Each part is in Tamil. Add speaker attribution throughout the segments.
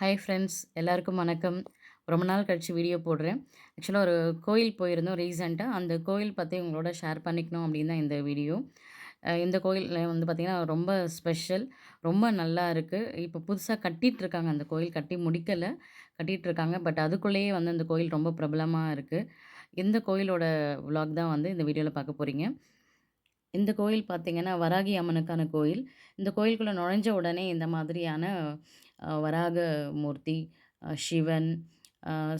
Speaker 1: ஹாய் ஃப்ரெண்ட்ஸ் எல்லாருக்கும் வணக்கம். ரொம்ப நாள் கழித்து வீடியோ போடுறேன். ஆக்சுவலாக ஒரு கோயில் போயிருந்தோம் ரீசெண்டாக அந்த கோயில் பற்றி உங்களோட ஷேர் பண்ணிக்கணும் அப்படின்னு தான் இந்த வீடியோ இந்த கோயிலில் வந்து பார்த்திங்கன்னா ரொம்ப ஸ்பெஷல் ரொம்ப நல்லா இருக்குது இப்போ புதுசாக கட்டிகிட்ருக்காங்க இருக்காங்க. அந்த கோயில் கட்டி முடிக்கலை கட்டிகிட்ருக்காங்க இருக்காங்க. பட் அதுக்குள்ளேயே வந்து அந்த கோயில் ரொம்ப பிரபலமாக இருக்குது இந்த கோயிலோட விலாக் தான் வந்து இந்த வீடியோவில் பார்க்க போகிறீங்க இந்த கோயில் பார்த்திங்கன்னா வராகி அம்மனுக்கான கோயில். இந்த கோயிலுக்குள்ளே நுழைஞ்ச உடனே இந்த மாதிரியான வராக மூர்த்தி சிவன்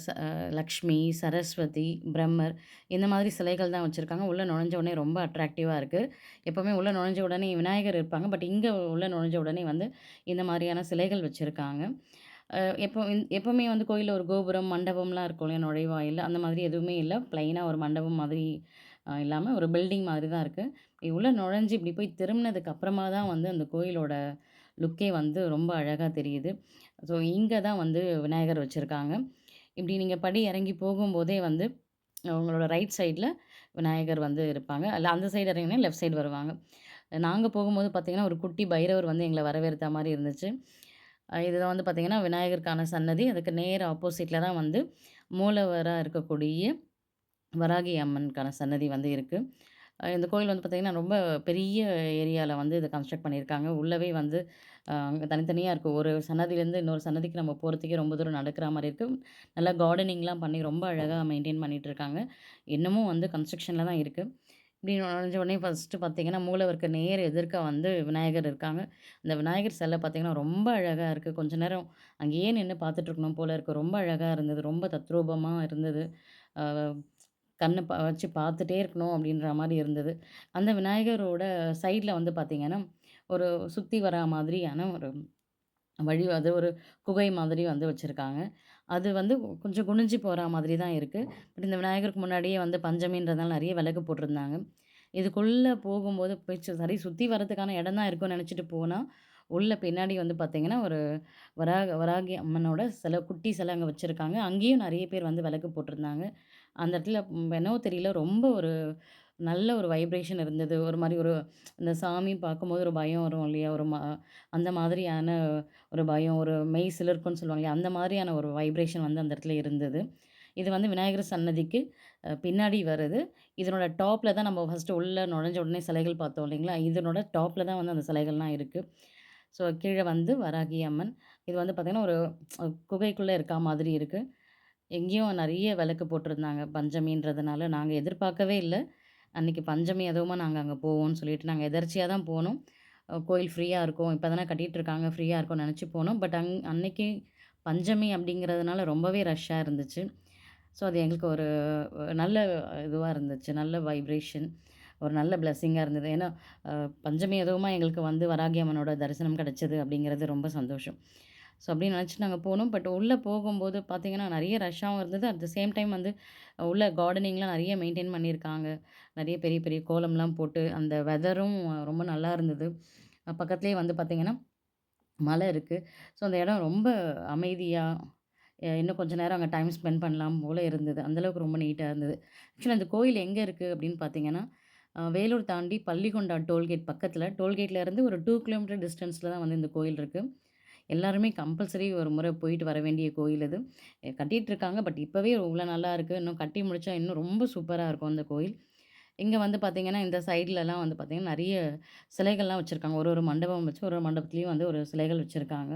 Speaker 1: ச லக்ஷ்மி சரஸ்வதி பிரம்மர் இந்த மாதிரி சிலைகள் தான் வச்சுருக்காங்க. உள்ளே நுழைஞ்ச உடனே ரொம்ப அட்ராக்டிவாக இருக்குது எப்போவுமே உள்ளே நுழைஞ்ச உடனே விநாயகர் இருப்பாங்க. பட் இங்கே உள்ளே நுழைஞ்ச உடனே வந்து இந்த மாதிரியான சிலைகள் வச்சுருக்காங்க. எப்போ எப்போவுமே வந்து கோயிலில் ஒரு கோபுரம் மண்டபம்லாம் இருக்கும் இல்லையா நுழைவாயில் அந்த மாதிரி எதுவுமே இல்லை. ப்ளைனாக ஒரு மண்டபம் மாதிரி இல்லாமல் ஒரு பில்டிங் மாதிரி தான் இருக்குது உள்ளே நுழைஞ்சு இப்படி போய் திரும்பினதுக்கு அப்புறமா தான் வந்து அந்த கோயிலோட லுக்கே வந்து ரொம்ப அழகாக தெரியுது. ஸோ இங்கே தான் வந்து விநாயகர் வச்சுருக்காங்க. இப்படி நீங்கள் படி இறங்கி போகும்போதே வந்து உங்களோட ரைட் சைடில் விநாயகர் வந்து இருப்பாங்க. அல்ல அந்த சைடு இறங்கினா லெஃப்ட் சைடு வருவாங்க. நாங்கள் போகும்போது பார்த்திங்கன்னா ஒரு குட்டி பைரவர் வந்து எங்களை வரவேற்ற மாதிரி இருந்துச்சு. இதில் வந்து பார்த்திங்கன்னா விநாயகருக்கான சன்னதி அதுக்கு நேர் ஆப்போசிட்டில் தான் வந்து மூலவராக இருக்கக்கூடிய வராகி அம்மனுக்கான சன்னதி வந்து இருக்குது இந்த கோயில் வந்து பார்த்திங்கன்னா ரொம்ப பெரிய ஏரியாவில் வந்து இதை கன்ஸ்ட்ரக்ட் பண்ணியிருக்காங்க. உள்ளவே வந்து அங்கே தனித்தனியாக இருக்குது ஒரு சன்னதிலேருந்து இன்னொரு சன்னதிக்கு நம்ம போகிறதுக்கே ரொம்ப தூரம் நடக்கிற மாதிரி இருக்குது நல்லா கார்டனிங்லாம் பண்ணி ரொம்ப அழகாக மெயின்டைன் பண்ணிகிட்டு இருக்காங்க இன்னமும் வந்து கன்ஸ்ட்ரக்ஷனில் தான் இருக்குது இப்படி நுழைஞ்ச உடனே ஃபஸ்ட்டு பார்த்தீங்கன்னா மூலவருக்கு நேர் எதிர்க்க வந்து விநாயகர் இருக்காங்க. அந்த விநாயகர் சிலை பார்த்திங்கன்னா ரொம்ப அழகாக இருக்குது கொஞ்ச நேரம் அங்கேயே நின்று பார்த்துட்ருக்கணும் போல இருக்குது ரொம்ப அழகாக இருந்தது. ரொம்ப தத்ரூபமாக இருந்தது. கண்ணை ப வச்சு பார்த்துட்டே இருக்கணும் அப்படின்ற மாதிரி இருந்தது. அந்த விநாயகரோட சைடில் வந்து பார்த்திங்கன்னா ஒரு சுற்றி வரா மாதிரியான ஒரு வழி அது ஒரு குகை மாதிரி வந்து வச்சுருக்காங்க. அது வந்து கொஞ்சம் குனிஞ்சு போகிற மாதிரி தான் இருக்குது பட் இந்த விநாயகருக்கு முன்னாடியே வந்து பஞ்சமின்றதால் நிறைய விளக்கு போட்டிருந்தாங்க. இதுக்குள்ளே போகும்போது போயிடுச்சு சரி சுற்றி வரதுக்கான இடம் தான் இருக்கும்னு நினச்சிட்டு போனால் உள்ள பின்னாடி வந்து பார்த்திங்கன்னா ஒரு வராக வராகி அம்மனோட சில குட்டி சிலை அங்கே வச்சுருக்காங்க. அங்கேயும் நிறைய பேர் வந்து விளக்கு போட்டிருந்தாங்க. அந்த இடத்துல என்னவோ தெரியல. ரொம்ப ஒரு நல்ல ஒரு வைப்ரேஷன் இருந்தது. ஒரு மாதிரி ஒரு இந்த சாமி பார்க்கும்போது ஒரு பயம் வரும் இல்லையா? ஒரு மா அந்த மாதிரியான ஒரு பயம் ஒரு மெய் சிலிர்க்கும்னு சொல்லுவாங்க இல்லையா? அந்த மாதிரியான ஒரு வைப்ரேஷன் வந்து அந்த இடத்துல இருந்தது. இது வந்து விநாயகர் சன்னதிக்கு பின்னாடி வருது. இதனோட டாப்பில் தான் நம்ம ஃபஸ்ட்டு உள்ளே நுழைஞ்ச உடனே சிலைகள் பார்த்தோம் இல்லைங்களா? இதனோட டாப்பில் தான் வந்து அந்த சிலைகள்லாம் இருக்குது ஸோ கீழே வந்து வராகி அம்மன். இது வந்து பார்த்திங்கன்னா ஒரு குகைக்குள்ளே இருக்கா மாதிரி இருக்குது எங்கேயும் நிறைய விளக்கு போட்டிருந்தாங்க. பஞ்சமின்றதுனால நாங்கள் எதிர்பார்க்கவே இல்லை. அன்றைக்கி பஞ்சமி அதுவுமா நாங்கள் அங்கே போவோம்னு சொல்லிட்டு நாங்கள் எதர்ச்சியாக தான் போனோம். கோயில் ஃப்ரீயாக இருக்கும். இப்போ தானே கட்டிகிட்டு இருக்காங்க. ஃப்ரீயாக இருக்கும்னு நினச்சி போனோம். பட் அங் அன்னைக்கு பஞ்சமி அப்படிங்கிறதுனால ரொம்பவே ரஷ்ஷாக இருந்துச்சு. ஸோ அது எங்களுக்கு ஒரு நல்ல இதுவாக இருந்துச்சு. நல்ல வைப்ரேஷன். ஒரு நல்ல பிளெஸ்ஸிங்காக இருந்தது. ஏன்னா பஞ்சமி எதுவுமா எங்களுக்கு வந்து வராகி அம்மனோட தரிசனம் கிடச்சிது அப்படிங்கிறது ரொம்ப சந்தோஷம். ஸோ அப்படின்னு நினச்சி நாங்கள் போனோம். பட் உள்ளே போகும்போது பார்த்திங்கன்னா நிறைய ரஷ்ஷாகவும் இருந்தது. அட் த சேம் டைம் வந்து உள்ள கார்டனிங்லாம் நிறைய மெயின்டைன் பண்ணியிருக்காங்க. நிறைய பெரிய பெரிய கோலம்லாம் போட்டு அந்த வெதரும் ரொம்ப நல்லா இருந்தது. பக்கத்துலேயே வந்து பார்த்திங்கன்னா மலை இருக்குது ஸோ அந்த இடம் ரொம்ப அமைதியாக இன்னும் கொஞ்சம் நேரம் அங்கே டைம் ஸ்பெண்ட் பண்ணலாம் போல் இருந்தது. அந்தளவுக்கு ரொம்ப நீட்டாக இருந்தது. ஆக்சுவலாக அந்த கோயில் எங்கே இருக்குது அப்படின்னு பார்த்தீங்கன்னா வேலூர் தாண்டி பள்ளிகொண்டா டோல்கேட் பக்கத்தில். டோல்கேட்ல இருந்து ஒரு டூ கிலோமீட்டர் டிஸ்டன்ஸில் தான் வந்து இந்த கோயில் இருக்குது எல்லாருமே கம்பல்சரி ஒரு முறை போயிட்டு வர வேண்டிய கோயில் இது கட்டிகிட்டு இருக்காங்க பட் இப்போவே இவ்வளோ நல்லா இருக்குது இன்னும் கட்டி முடித்தா இன்னும் ரொம்ப சூப்பராக இருக்கும் அந்த கோயில். இங்கே வந்து பார்த்திங்கன்னா இந்த சைட்லலாம் வந்து பார்த்திங்கன்னா நிறைய சிலைகள்லாம் வச்சுருக்காங்க. ஒரு ஒரு மண்டபம் வச்சு ஒரு ஒரு மண்டபத்துலேயும் வந்து ஒரு சிலைகள் வச்சுருக்காங்க.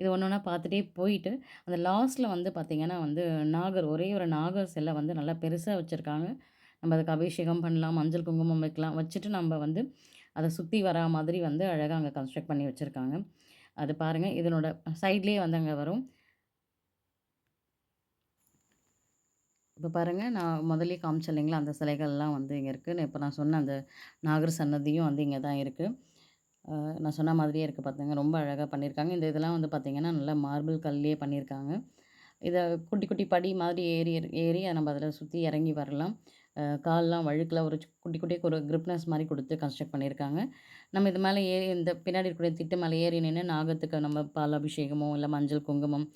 Speaker 1: இது ஒன்று ஒன்றா பார்த்துட்டே போயிட்டு அந்த லாஸ்ட்டில் வந்து பார்த்திங்கன்னா வந்து நாகர் ஒரே ஒரு நாகர் சிலை வந்து நல்லா பெருசாக வச்சுருக்காங்க. நம்ம அதுக்கு அபிஷேகம் பண்ணலாம் மஞ்சள் குங்குமம் வைக்கலாம் வச்சுட்டு நம்ம வந்து அதை சுற்றி வரா மாதிரி வந்து அழகாக அங்கே கன்ஸ்ட்ரக்ட் பண்ணி வச்சுருக்காங்க. அது பாருங்கள் இதனோட சைட்லேயே வந்து அங்கே வரும். இப்போ பாருங்கள் நான் முதலே காமிச்சேன் இல்லைங்களா அந்த சிலைகள்லாம் வந்து இங்கே இருக்குது இப்போ நான் சொன்ன அந்த நாகர் சன்னதியும் வந்து இங்கே தான் இருக்குது நான் சொன்ன மாதிரியே இருக்குது பார்த்துங்க ரொம்ப அழகாக பண்ணியிருக்காங்க இந்த இதெல்லாம் வந்து பார்த்திங்கன்னா நல்லா மார்பிள் கல்லையே பண்ணியிருக்காங்க இதை குட்டி குட்டி படி மாதிரி ஏறி ஏறி நம்ம அதில் சுற்றி இறங்கி வரலாம். கால்லாம் வழுக்கில் ஒரு குட்டி குட்டியே ஒரு கிரிப்னஸ் மாதிரி கொடுத்து கன்ஸ்ட்ரக்ட் பண்ணியிருக்காங்க நம்ம இது மேலே ஏறி இந்த பின்னாடி இருக்கக்கூடிய திட்டு மேலே ஏறி நின்று நாகத்துக்கு நம்ம பால் அபிஷேகமோ இல்லை மஞ்சள் குங்குமம்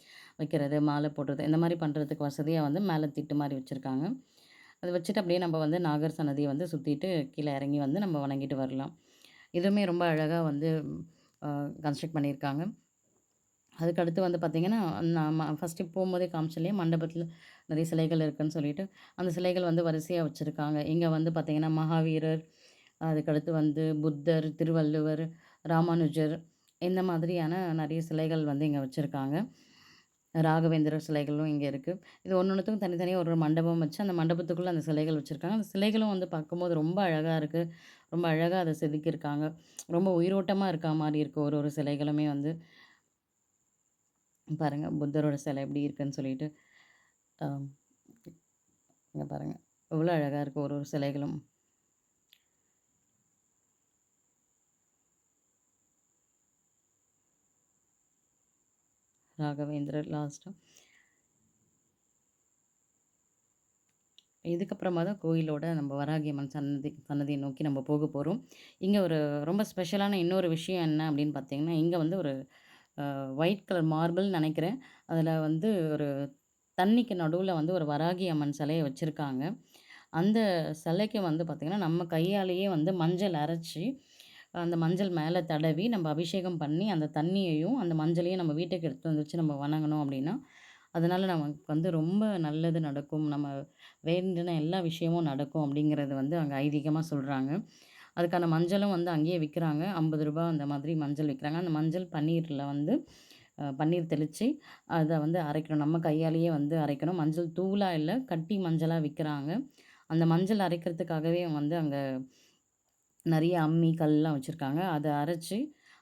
Speaker 1: வைக்கிறது மாலை போடுறது இந்த மாதிரி பண்ணுறதுக்கு வசதியாக வந்து மேலே திட்டு மாதிரி வச்சுருக்காங்க. அது வச்சுட்டு அப்படியே நம்ம வந்து நாகர் சன்னதியை வந்து சுற்றிட்டு கீழே இறங்கி வந்து நம்ம வணங்கிட்டு வரலாம். இதுவுமே ரொம்ப அழகாக வந்து கன்ஸ்ட்ரக்ட் பண்ணியிருக்காங்க அதுக்கடுத்து வந்து பார்த்திங்கன்னா நான் ஃபஸ்ட்டு போகும்போதே காமிச்சேன் மண்டபத்தில் நிறைய சிலைகள் இருக்குதுன்னு சொல்லிட்டு அந்த சிலைகள் வந்து வரிசையாக வச்சுருக்காங்க. இங்கே வந்து பார்த்திங்கன்னா மகாவீரர் அதுக்கடுத்து வந்து புத்தர் திருவள்ளுவர் ராமானுஜர் இந்த மாதிரியான நிறைய சிலைகள் வந்து இங்கே வச்சுருக்காங்க. ராகவேந்திரர் சிலைகளும் இங்கே இருக்குது இது ஒன்று ஒன்றுத்துக்கும் தனித்தனியாக ஒரு ஒரு மண்டபம் வச்சு அந்த மண்டபத்துக்குள்ளே அந்த சிலைகள் வச்சுருக்காங்க. அந்த சிலைகளும் வந்து பார்க்கும்போது ரொம்ப அழகாக இருக்குது ரொம்ப அழகாக அதை செதுக்கியிருக்காங்க. ரொம்ப உயிரோட்டமாக இருக்கா மாதிரி இருக்குது ஒரு ஒரு சிலைகளுமே வந்து. பாருங்கள் புத்தரோட சிலை எப்படி இருக்குன்னு சொல்லிட்டு இங்கே பாருங்கள் எவ்வளோ அழகாக இருக்குது ஒரு ஒரு சிலைகளும். ராகவேந்திரர் லாஸ்ட்டு இதுக்கப்புறமா தான் கோயிலோட நம்ம வராகியம்மன் சன்னதி சன்னதியை நோக்கி நம்ம போக போகிறோம் இங்கே ஒரு ரொம்ப ஸ்பெஷலான இன்னொரு விஷயம் என்ன அப்படின்னு பார்த்தீங்கன்னா இங்கே வந்து ஒரு ஒயிட் கலர் மார்பிள்னு நினைக்கிறேன். அதில் வந்து ஒரு தண்ணிக்கு நடுவில் வந்து ஒரு வராகி அம்மன் சிலையை வச்சுருக்காங்க. அந்த சிலைக்கு வந்து பார்த்திங்கன்னா நம்ம கையாலேயே வந்து மஞ்சள் அரைச்சி அந்த மஞ்சள் மேலே தடவி நம்ம அபிஷேகம் பண்ணி அந்த தண்ணியையும் அந்த மஞ்சளையும் நம்ம வீட்டுக்கு எடுத்து வந்து வச்சு நம்ம வணங்கினோம் அப்படின்னா அதனால் நமக்கு வந்து ரொம்ப நல்லது நடக்கும். நம்ம வேண்டின எல்லா விஷயமும் நடக்கும் அப்படிங்கிறது வந்து அங்கே ஐதீகமாக சொல்கிறாங்க அதுக்கான மஞ்சளும் வந்து அங்கேயே விற்கிறாங்க ஐம்பது ரூபா அந்த மாதிரி மஞ்சள் விற்கிறாங்க அந்த மஞ்சள் பன்னீரில் வந்து பன்னீர் தெளித்து அதை வந்து அரைக்கணும். நம்ம கையாலேயே வந்து அரைக்கணும். மஞ்சள் தூளாக இல்லை கட்டி மஞ்சளாக விற்கிறாங்க அந்த மஞ்சள் அரைக்கிறதுக்காகவே வந்து அங்கே நிறைய அம்மி கல்லாம் வச்சுருக்காங்க. அதை அரைச்சி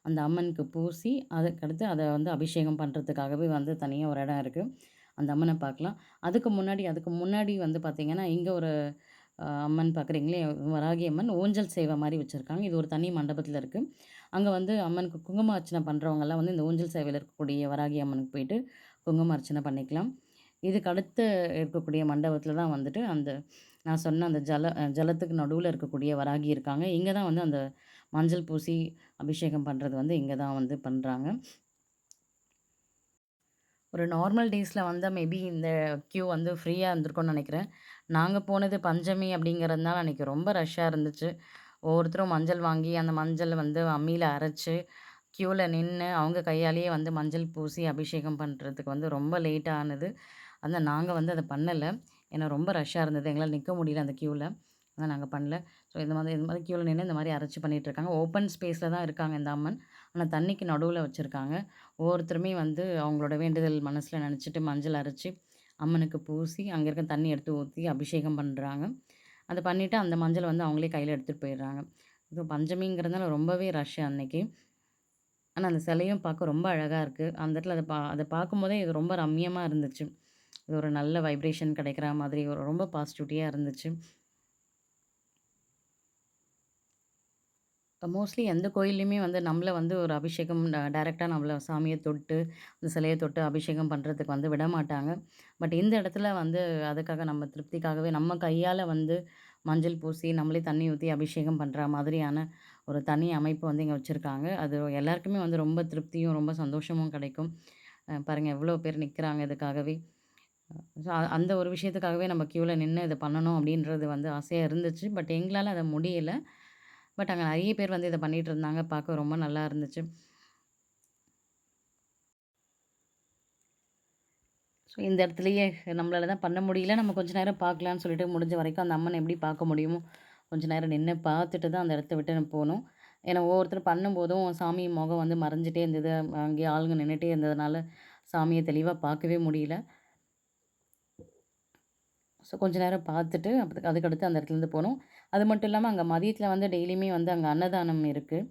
Speaker 1: அந்த அம்மனுக்கு பூசி அதுக்கடுத்து அதை வந்து அபிஷேகம் பண்ணுறதுக்காகவே வந்து தனியாக ஒரு இடம் இருக்குது அந்த அம்மனை பார்க்கலாம். அதுக்கு முன்னாடி அதுக்கு முன்னாடி வந்து பார்த்திங்கன்னா இங்கே ஒரு அம்மன் பார்க்குறீங்களே வராகி அம்மன் ஊஞ்சல் சேவை மாதிரி வச்சுருக்காங்க. இது ஒரு தனி மண்டபத்தில் இருக்குது அங்கே வந்து அம்மனுக்கு குங்கும அர்ச்சனை பண்ணுறவங்கெல்லாம் வந்து இந்த ஊஞ்சல் சேவையில் இருக்கக்கூடிய வராகி அம்மனுக்கு போயிட்டு குங்கும அர்ச்சனை பண்ணிக்கலாம். இதுக்கு அடுத்து இருக்கக்கூடிய மண்டபத்தில் தான் வந்துட்டு அந்த நான் சொன்ன அந்த ஜல ஜலத்துக்கு நடுவில் இருக்கக்கூடிய வராகி இருக்காங்க. இங்கே தான் வந்து அந்த மஞ்சள் பூசி அபிஷேகம் பண்ணுறது வந்து இங்கே தான் வந்து பண்ணுறாங்க ஒரு நார்மல் டேஸில் வந்தால் மேபி இந்த க்யூ வந்து ஃப்ரீயாக இருந்திருக்கும்னு நினைக்கிறேன். நாங்கள் போனது பஞ்சமி அப்படிங்கிறதுனால அன்றைக்கி ரொம்ப ரஷ்ஷாக இருந்துச்சு. ஒவ்வொருத்தரும் மஞ்சள் வாங்கி அந்த மஞ்சள் வந்து அம்மியில் அரைச்சி க்யூவில் நின்று அவங்க கையாலேயே வந்து மஞ்சள் பூசி அபிஷேகம் பண்ணுறதுக்கு வந்து ரொம்ப லேட்டாக ஆனது. அதனால் நாங்கள் வந்து அதை பண்ணலை. ஏன்னா ரொம்ப ரஷ்ஷாக இருந்தது. எங்களால் நிற்க முடியல அந்த க்யூவில் அதான் நாங்கள் பண்ணல. ஸோ இந்த மாதிரி இந்த மாதிரி க்யூவில் நின்று இந்த மாதிரி அரைச்சி பண்ணிகிட்ருக்காங்க ஓப்பன் ஸ்பேஸில் தான் இருக்காங்க இந்த அம்மன். ஆனால் தண்ணிக்கு நடுவில் வச்சுருக்காங்க. ஒவ்வொருத்தருமே வந்து அவங்களோட வேண்டுதல் மனசில் நினச்சிட்டு மஞ்சள் அரைச்சி அம்மனுக்கு பூசி அங்கே இருக்க தண்ணி எடுத்து ஊற்றி அபிஷேகம் பண்ணுறாங்க அதை பண்ணிவிட்டு அந்த மஞ்சள் வந்து அவங்களே கையில் எடுத்துகிட்டு போயிடுறாங்க. இப்போ பஞ்சமிங்கிறதுனால ரொம்பவே ரஷ் அன்னைக்கு. ஆனால் அந்த சிலையும் பார்க்க ரொம்ப அழகாக இருக்குது அந்த இடத்துல அதை பா அதை பார்க்கும்போதே இது ரொம்ப ரம்மியமாக இருந்துச்சு. இது ஒரு நல்ல வைப்ரேஷன் கிடைக்கிற மாதிரி ஒரு ரொம்ப பாசிட்டிவிட்டியாக இருந்துச்சு. மோஸ்ட்லி எந்த கோயில்லையுமே வந்து நம்மள வந்து ஒரு அபிஷேகம் டைரெக்டாக நம்மள சாமியை தொட்டு, அந்த சிலையை தொட்டு அபிஷேகம் பண்ணுறதுக்கு வந்து விடமாட்டாங்க. பட் இந்த இடத்துல வந்து அதுக்காக நம்ம திருப்திக்காகவே நம்ம கையால் வந்து மஞ்சள் பூசி, நம்மளே தண்ணி ஊற்றி அபிஷேகம் பண்ணுற மாதிரியான ஒரு தனி அமைப்பு வந்து இங்கே வச்சுருக்காங்க. அது எல்லாருக்குமே வந்து ரொம்ப திருப்தியும், ரொம்ப சந்தோஷமும் கிடைக்கும். பாருங்கள் எவ்வளோ பேர் நிற்கிறாங்க இதுக்காகவே. ஸோ அந்த ஒரு விஷயத்துக்காகவே நம்ம க்யூவில் நின்று இதை பண்ணணும் அப்படின்றது வந்து ஆசையாக இருந்துச்சு. பட் எங்களால் அதை முடியலை பட் அங்கே நிறைய பேர் வந்து இதை பண்ணிகிட்டு இருந்தாங்க. பார்க்க ரொம்ப நல்லா இருந்துச்சு. ஸோ இந்த இடத்துலையே நம்மளால தான் பண்ண முடியல. நம்ம கொஞ்ச நேரம் பார்க்கலான்னு சொல்லிட்டு முடிஞ்ச வரைக்கும் அந்த அம்மனை எப்படி பார்க்க முடியுமோ கொஞ்ச நேரம் நின்று பார்த்துட்டு தான் அந்த இடத்த விட்டு போகணும் ஏன்னா ஒவ்வொருத்தர் பண்ணும்போதும் சாமி முகம் வந்து மறைஞ்சிட்டே இருந்தது. அங்கேயே ஆளுங்க நின்றுட்டே இருந்ததுனால சாமியை தெளிவாக பார்க்கவே முடியல. ஸோ கொஞ்ச நேரம் பார்த்துட்டு அப்போ அதுக்கடுத்து அந்த இடத்துலேருந்து போகணும் அது மட்டும் இல்லாமல் அங்கே மதியத்தில் வந்து டெய்லியுமே வந்து அங்கே அன்னதானம் இருக்குது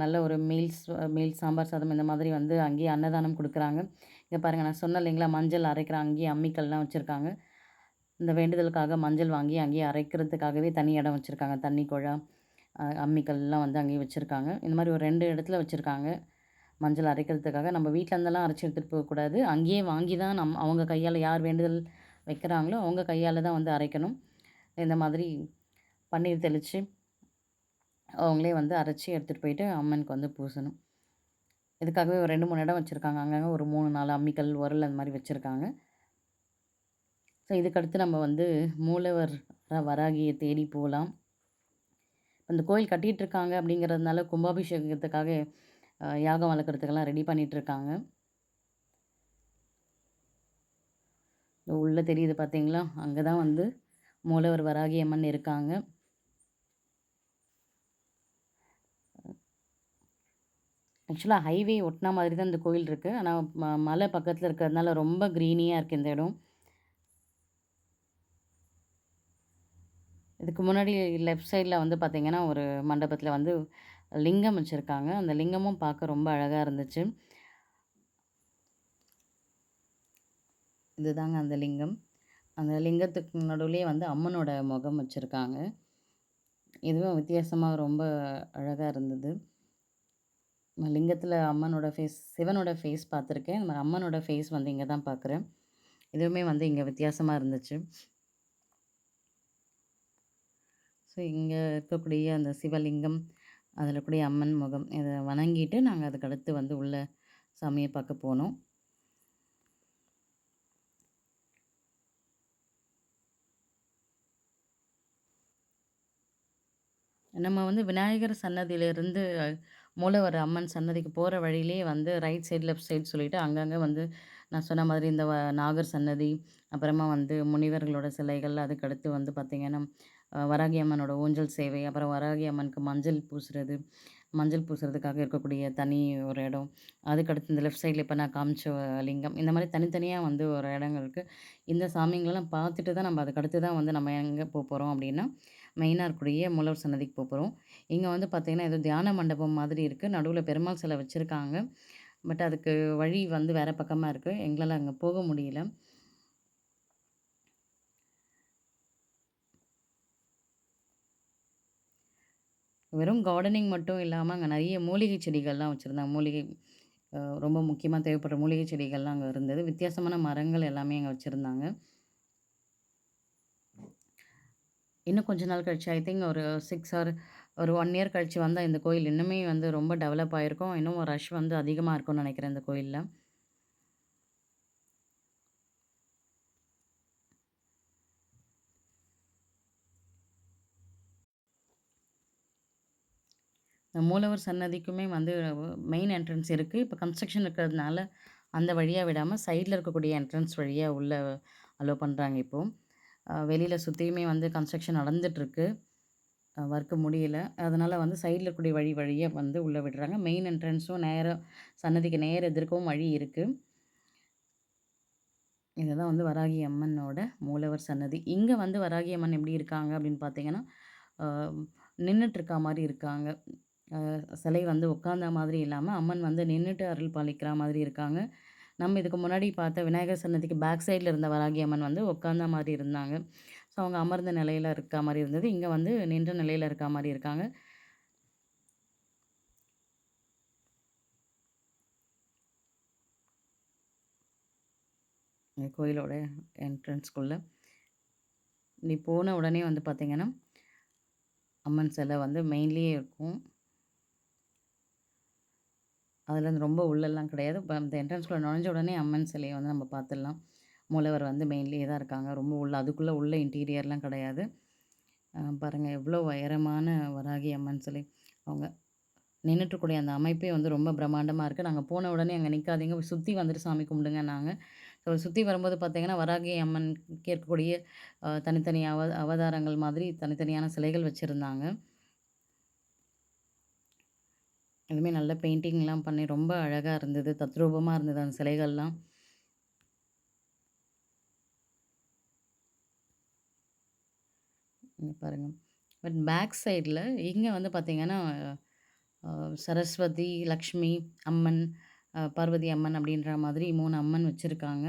Speaker 1: நல்ல ஒரு மீல்ஸ் மீல்ஸ் சாம்பார் சாதம் இந்த மாதிரி வந்து அங்கேயே அன்னதானம் கொடுக்குறாங்க. இங்கே பாருங்கள் நான் சொன்னேன் இல்லைங்களா மஞ்சள் அரைக்கிற அங்கேயே அம்மிக்கல்லாம் வச்சுருக்காங்க. இந்த வேண்டுதலுக்காக மஞ்சள் வாங்கி அங்கேயே அரைக்கிறதுக்காகவே தனி இடம் வச்சுருக்காங்க. தண்ணி குழா அம்மிக்கல்லாம் வந்து அங்கேயே வச்சுருக்காங்க. இந்த மாதிரி ஒரு ரெண்டு இடத்துல வச்சுருக்காங்க. மஞ்சள் அரைக்கிறதுக்காக. நம்ம வீட்டில் இருந்தெல்லாம் அரைச்சி எடுத்துகிட்டு போகக்கூடாது. அங்கேயே வாங்கி தான் நம் அவங்க கையால் யார் வேண்டுதல் வைக்கிறாங்களோ அவங்க கையால் தான் வந்து அரைக்கணும். இந்த மாதிரி பன்னீர் தெளித்து அவங்களே வந்து அரைச்சி எடுத்துகிட்டு போயிட்டு அம்மனுக்கு வந்து பூசணும். இதுக்காகவே ஒரு ரெண்டு மூணு இடம் வச்சுருக்காங்க. அங்கங்கே ஒரு மூணு நாலு அம்மிக்கல் உரல் அந்த மாதிரி வச்சுருக்காங்க. ஸோ இதுக்கடுத்து நம்ம வந்து மூலவர் வராகியை தேடி போகலாம் இந்த கோயில் கட்டிகிட்ருக்காங்க அப்படிங்கிறதுனால கும்பாபிஷேகத்துக்காக யாகம் வளர்க்குறதுக்கெல்லாம் ரெடி பண்ணிகிட்ருக்காங்க உள்ளே தெரியுது பார்த்தீங்களா? அங்கே தான் வந்து மூலவர் வராகி அம்மன் இருக்காங்க. ஆக்சுவலாக ஹைவே ஒட்டினா மாதிரி தான் இந்த கோயில் இருக்குது ஆனால் ம மலை பக்கத்தில் இருக்கிறதுனால ரொம்ப க்ரீனியாக இருக்குது இந்த இடம். இதுக்கு முன்னாடி லெஃப்ட் சைடில் வந்து பார்த்தீங்கன்னா, ஒரு மண்டபத்தில் வந்து லிங்கம் வச்சுருக்காங்க அந்த லிங்கமும் பார்க்க ரொம்ப அழகாக இருந்துச்சு. இதுதாங்க அந்த லிங்கம். அந்த லிங்கத்துக்கு நடுவுலயே வந்து அம்மனோட முகம் வச்சுருக்காங்க இதுவும் வித்தியாசமாக ரொம்ப அழகாக இருந்தது. லிங்கத்தில் அம்மனோட ஃபேஸ் சிவனோட ஃபேஸ் பார்த்துருக்கேன். இந்த அம்மனோட ஃபேஸ் வந்து இங்கே தான் பார்க்குறேன். இதுவுமே வந்து இங்கே வித்தியாசமாக இருந்துச்சு. ஸோ இங்கே இருக்கக்கூடிய அந்த சிவலிங்கம், அதில் கூடிய அம்மன் முகம் இதை வணங்கிட்டு நாங்கள் அதுக்கு அடுத்து வந்து உள்ள சாமியை பார்க்க போனோம். நம்ம வந்து விநாயகர் சன்னதியிலேருந்து மூலவர் அம்மன் சன்னதிக்கு போகிற வழியிலே வந்து ரைட் சைடு, லெஃப்ட் சைடு சொல்லிவிட்டு அங்கங்கே வந்து நான் சொன்ன மாதிரி இந்த வ நாகர் சன்னதி, அப்புறமா வந்து முனிவர்களோட சிலைகள், அதுக்கடுத்து வந்து பார்த்திங்கன்னா அ வராகி அம்மனோட ஊஞ்சல் சேவை, அப்புறம் வராகி அம்மனுக்கு மஞ்சள் பூசுறது, மஞ்சள் பூசுறதுக்காக இருக்கக்கூடிய தனி ஒரு இடம். அதுக்கடுத்து இந்த லெஃப்ட் சைடில் இப்போ நான் காமிச்ச லிங்கம். இந்த மாதிரி தனித்தனியாக வந்து ஒரு இடங்கள் இருக்குது இந்த சாமிங்களெல்லாம் பார்த்துட்டு தான் நம்ம அதுக்கடுத்து தான் வந்து நம்ம எங்கே போக போகிறோம் அப்படின்னா மெயினாக இருக்கக்கூடிய மூலவர் சன்னதிக்கு போகிறோம் இங்க வந்து பார்த்திங்கன்னா ஏதோ தியான மண்டபம் மாதிரி இருக்கு. நடுவுல பெருமாள் சிலை வச்சிருக்காங்க. பட் அதுக்கு வழி வந்து வேற பக்கமா இருக்கு. எங்களால அங்க போக முடியல. வெறும் கார்டனிங் மட்டும் இல்லாம, அங்க நிறைய மூலிகை செடிகள்லாம் வச்சிருந்தாங்க. மூலிகை ரொம்ப முக்கியமா தேவைப்படுற மூலிகை செடிகள்லாம் அங்க இருந்தது. வித்தியாசமான மரங்கள் எல்லாமே அங்க வச்சிருந்தாங்க. இன்னும் கொஞ்ச நாள் கழிச்சு ஐ திங்க் ஒரு சிக்ஸ் ஆர் ஒரு ஒன் இயர் கழிச்சு வந்தால் இந்த கோயில் இன்னுமே வந்து ரொம்ப டெவலப் ஆகிருக்கும் இன்னும் ரஷ் வந்து அதிகமாக இருக்கும்னு நினைக்கிறேன் இந்த கோயிலில். இந்த மூலவர் சன்னதிக்குமே வந்து மெயின் என்ட்ரன்ஸ் இருக்குது இப்போ கன்ஸ்ட்ரக்ஷன் இருக்கிறதுனால, அந்த வழியாக விடாமல் சைடில் இருக்கக்கூடிய என்ட்ரன்ஸ் வழியாக உள்ளே அலோவ் பண்ணுறாங்க இப்போது வெளியில் வெளியில வந்து கன்ஸ்ட்ரக்ஷன் நடந்துட்டுருக்கு. ஒர்க்கு ஒர்க் முடியல. அதனால வந்து சைடில் கூடிய வழி வழியை வந்து உள்ளே விடுறாங்க. மெயின் என்ட்ரன்ஸும் நேரம் சன்னதிக்கு நேர் எதிர்க்கவும் வழி இருக்கு. இதுதான் வந்து வராகி அம்மனோட மூலவர் சன்னதி. இங்கே வந்து வராகி அம்மன் எப்படி இருக்காங்க அப்படின்னு பார்த்தீங்கன்னா, அ நின்னுட்டு இருக்கா மாதிரி இருக்காங்க. சிலை வந்து உட்காந்த மாதிரி இல்லாமல் அம்மன் வந்து நின்னுட்டு அருள் பாலிக்கிற மாதிரி இருக்காங்க. நம்ம இதுக்கு முன்னாடி பார்த்த விநாயகர் சன்னதிக்கு பேக் சைடில் இருந்த வராகி அம்மன் வந்து உட்காந்த மாதிரி இருந்தாங்க. ஸோ அவங்க அமர்ந்த நிலையில இருக்கா மாதிரி இருந்தது. இங்கே வந்து நின்ற நிலையில் இருக்கா மாதிரி இருக்காங்க. கோயிலோட என்ட்ரன்ஸ்குள்ளே நீ போன உடனே வந்து பார்த்திங்கன்னா அம்மன் சிலை வந்து மெயின்லேயே இருக்கும். அதுலேருந்து ரொம்ப உள்ளெல்லாம் கிடையாது. இப்போ அந்த என்ட்ரன்ஸ்குள்ளே நுழைஞ்ச உடனே அம்மன் சிலையை வந்து நம்ம பார்த்துடலாம். மூலவர் வந்து மெயின்லேயே தான் இருக்காங்க. ரொம்ப உள்ள அதுக்குள்ளே உள்ள இன்டீரியர்லாம் கிடையாது. பாருங்கள் எவ்வளோ உயரமான வராகி அம்மன் சிலை. அவங்க நின்றுட்டுக்கூடிய அந்த அமைப்பே வந்து ரொம்ப பிரம்மாண்டமாக இருக்குது நாங்கள் போன உடனே அங்கே நிற்காதீங்க சுற்றி வந்துட்டு சாமி கும்பிடுங்கன்னாங்க. ஸோ சுற்றி வரும்போது பார்த்தீங்கன்னா, வராகி அம்மன் கேட்கக்கூடிய தனித்தனி அவ அவதாரங்கள் மாதிரி தனித்தனியான சிலைகள் வச்சுருந்தாங்க அதுவுமே நல்ல பெயிண்டிங்லாம் பண்ணி ரொம்ப அழகாக இருந்தது. தத்ரூபமாக இருந்தது அந்த சிலைகள்லாம். பாருங்கள் பட் பேக் சைடில் இங்கே வந்து பார்த்திங்கன்னா சரஸ்வதி, லக்ஷ்மி அம்மன், பார்வதி அம்மன் அப்படின்ற மாதிரி மூணு அம்மன் வச்சுருக்காங்க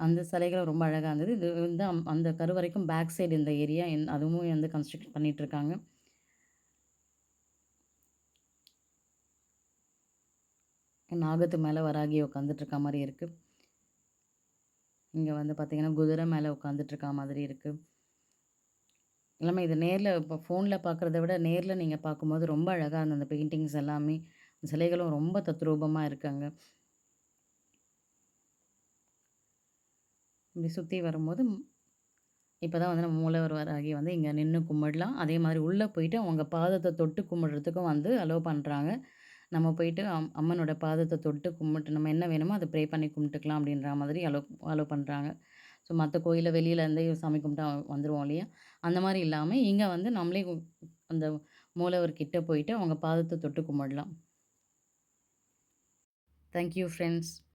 Speaker 1: அந்த சிலைகள் ரொம்ப அழகாக இருந்தது. இது வந்து அம் அந்த கருவறைக்கும் பேக் சைடு இந்த ஏரியா என் அதுவும் வந்து கன்ஸ்ட்ரக்ட் பண்ணிகிட்ருக்காங்க நாகத்து மேலே வராகி உட்காந்துட்ருக்க மாதிரி இருக்குது இங்கே வந்து பார்த்திங்கன்னா குதிரை மேலே உட்காந்துட்ருக்க மாதிரி இருக்கு. எல்லாமே இது நேரில் இப்போ ஃபோனில் பார்க்குறத விட நேரில் நீங்கள் பார்க்கும்போது ரொம்ப அழகாக இருந்தது அந்த பெயிண்டிங்ஸ் எல்லாமே. சிலைகளும் ரொம்ப தத்ரூபமாக இருக்காங்க இப்படி சுற்றி வரும்போது இப்போ தான் வந்து நம்ம மூலவர் வராகி வந்து இங்கே நின்று கும்பிடலாம். அதே மாதிரி உள்ளே போயிட்டு அவங்க பாதத்தை தொட்டு கும்பிட்றதுக்கும் வந்து அலோ பண்ணுறாங்க நம்ம போயிட்டு அம் அம்மனோட பாதத்தை தொட்டு கும்பிட்டு நம்ம என்ன வேணுமோ அதை ப்ரே பண்ணி கும்பிட்டுக்கலாம் அப்படின்ற மாதிரி அலோ அலோ பண்ணுறாங்க ஸோ மற்ற கோயிலில் வெளியிலேருந்தே சாமி கும்பிட்டா வந்துடுவோம் இல்லையா? அந்த மாதிரி இல்லாமல் இங்கே வந்து நம்மளே அந்த மூலவர் கிட்ட போயிட்டு அவங்க பாதத்தை தொட்டு கும்பிடலாம். Thank you friends.